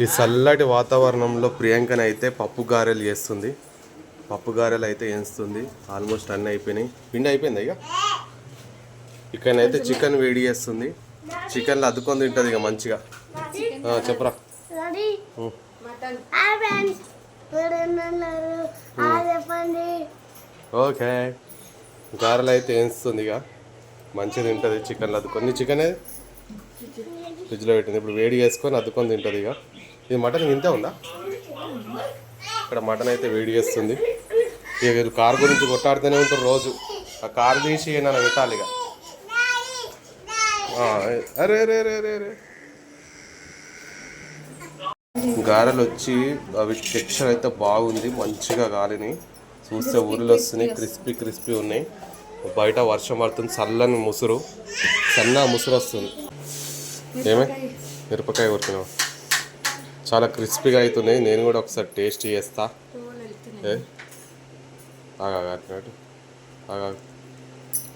ఈ చల్లటి వాతావరణంలో ప్రియాంకని అయితే పప్పు గారెలు చేస్తుంది. పప్పు గారెలు అయితే వేస్తుంది ఆల్మోస్ట్ అన్నీ అయిపోయినాయి. పిండి అయిపోయింది ఇక? ఇక్కడనైతే చికెన్ వేడి చేస్తుంది. చికెన్లో అద్దుకొని తింటుంది ఇక మంచిగా. చెప్పరా. రెడీ ఉం. మటన్. హాయ్ ఫ్రెండ్స్ ఉన్నారు చెప్పండి ఓకే. గారెలు అయితే వేస్తుంది ఇక. మంచిగా తింటుంది చికెన్లో అద్దుకొని. చికెన్. ఫ్రిడ్జ్లో పెట్టింది. ఇప్పుడు వేడి చేసుకొని అద్దుకొని తింటుంది ఇక. ఇది మటన్ ఇంతే ఉందా? ఇక్కడ మటన్ అయితే వేడి చేస్తుంది. ఇక వీళ్ళు కార్ గురించి కొట్టాడుతూనే ఉంటారు రోజు. ఆ కార్ తీసి నన్ను పెట్టాలి ఇక. అరే గారెలు వచ్చి అవి టెక్స్చర్ అయితే బాగుంది మంచిగా గాలిని. చూస్తే ఊరిలో వస్తున్నాయి క్రిస్పీ క్రిస్పీ ఉన్నాయి. బయట వర్షం పడుతుంది చల్లని ముసురు. సన్న ముసురు వస్తుంది. ఏమే? మిరపకాయ కొడుతున్నావు చాలా క్రిస్పీగా అవుతున్నాయి. నేను కూడా ఒకసారి టేస్ట్ చేస్తా. ఏ? ఆగా అట్టినట్టు ఆగా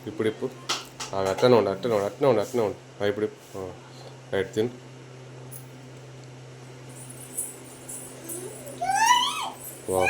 ఇప్పుడు ఇప్పుడు ఆగా అట్లనే ఉండు అట్లనే ఉండు అట్లనే ఉండు అట్లనే ఉండు. ఇప్పుడు రైట్ తిను. వా